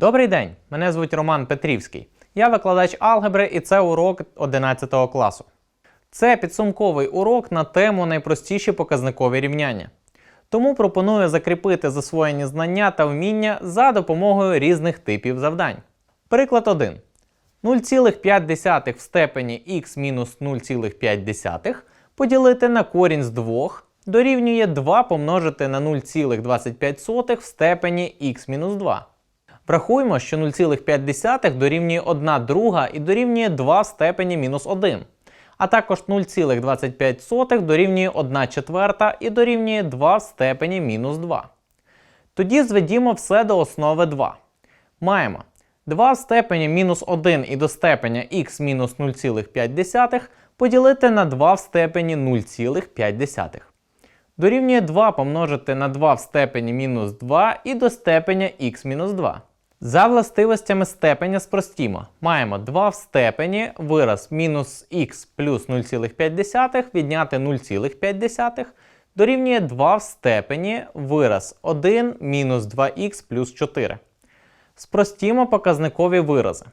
Добрий день! Мене звуть Роман Петрівський. Я викладач алгебри і це урок 11 класу. Це підсумковий урок на тему найпростіші показникові рівняння. Тому пропоную закріпити засвоєні знання та вміння за допомогою різних типів завдань. Приклад 1. 0,5 в степені х мінус 0,5 поділити на корінь з 2 дорівнює 2 помножити на 0,25 в степені х мінус 2. Врахуємо, що 0,5 дорівнює 1 друга і дорівнює 2 в степені мінус 1. А також 0,25 дорівнює 1 четверта і дорівнює 2 в степені мінус 2. Тоді зведімо все до основи 2. Маємо 2 в степені мінус 1 і до степеня х мінус 0,5 поділити на 2 в степені 0,5. Дорівнює 2 помножити на 2 в степені мінус 2 і до степеня х мінус 2. За властивостями степеня спростімо. Маємо 2 в степені вираз мінус х плюс 0,5 відняти 0,5 дорівнює 2 в степені вираз 1 мінус 2х плюс 4. Спростімо показникові вирази.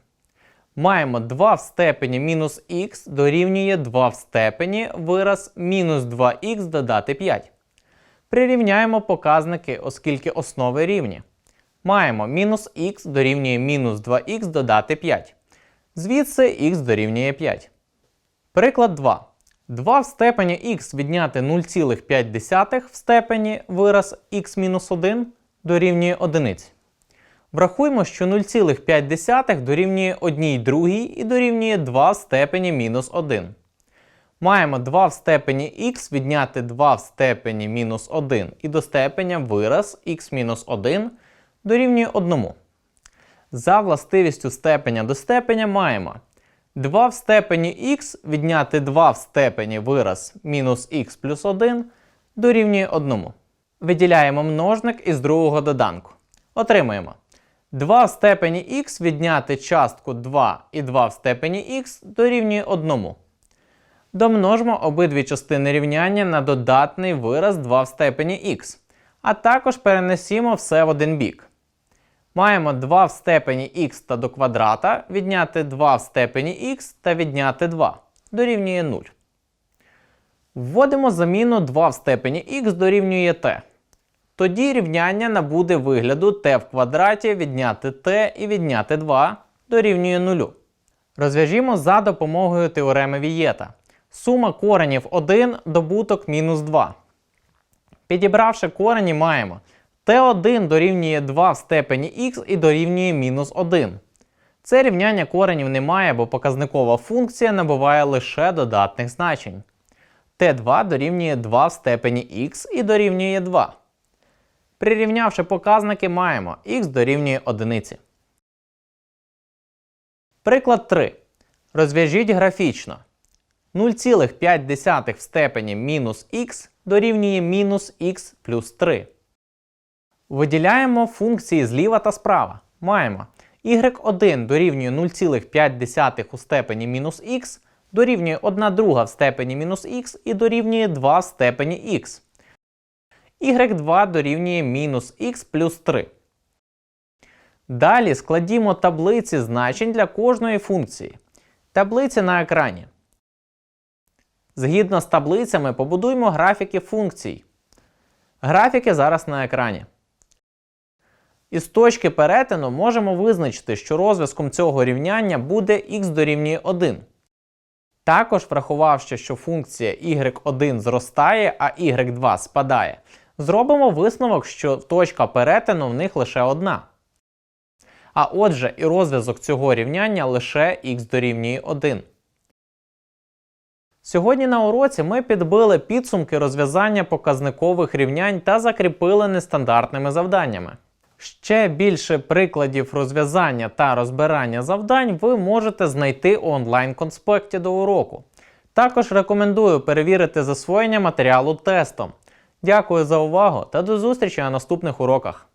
Маємо 2 в степені мінус х дорівнює 2 в степені вираз мінус 2х додати 5. Прирівняємо показники, оскільки основи рівні. Маємо мінус х дорівнює мінус 2х додати 5. Звідси х дорівнює 5. Приклад 2. 2 в степені х відняти 0,5 в степені вираз х-1 дорівнює 1. Врахуємо, що 0,5 дорівнює 1 другій і дорівнює 2 в степені мінус 1. Маємо 2 в степені х відняти 2 в степені мінус 1 і до степеня вираз х-1 дорівнює 1. За властивістю степеня до степеня маємо 2 в степені х відняти 2 в степені вираз мінус х плюс 1 дорівнює 1. Виділяємо множник із другого доданку. Отримуємо 2 в степені х відняти частку 2 і 2 в степені х дорівнює 1. Домножимо обидві частини рівняння на додатний вираз 2 в степені х, а також перенесімо все в один бік. Маємо 2 в степені х та до квадрата відняти 2 в степені х та відняти 2 дорівнює 0. Вводимо заміну 2 в степені х дорівнює t. Тоді рівняння набуде вигляду t в квадраті відняти t і відняти 2 дорівнює 0. Розв'яжімо за допомогою теореми Вієта. Сума коренів 1 добуток мінус 2. Підібравши корені, маємо t1 дорівнює 2 в степені х і дорівнює мінус 1. Це рівняння коренів немає, бо показникова функція набуває лише додатних значень. t2 дорівнює 2 в степені х і дорівнює 2. Прирівнявши показники, маємо х дорівнює 1. Приклад 3. Розв'яжіть графічно. 0,5 в степені мінус х дорівнює мінус х плюс 3. Виділяємо функції зліва та справа. Маємо y1 дорівнює 0,5 у степені мінус х, дорівнює 1 друга в степені мінус х і дорівнює 2 в степені х. y2 дорівнює мінус х плюс 3. Далі складімо таблиці значень для кожної функції. Таблиці на екрані. Згідно з таблицями побудуємо графіки функцій. Графіки зараз на екрані. Із точки перетину можемо визначити, що розв'язком цього рівняння буде х дорівнює 1. Також, врахувавши, що функція y1 зростає, а y2 спадає, зробимо висновок, що точка перетину в них лише одна. А отже, і розв'язок цього рівняння лише х дорівнює 1. Сьогодні на уроці ми підбили підсумки розв'язання показникових рівнянь та закріпили нестандартними завданнями. Ще більше прикладів розв'язання та розбирання завдань ви можете знайти у онлайн-конспекті до уроку. Також рекомендую перевірити засвоєння матеріалу тестом. Дякую за увагу та до зустрічі на наступних уроках!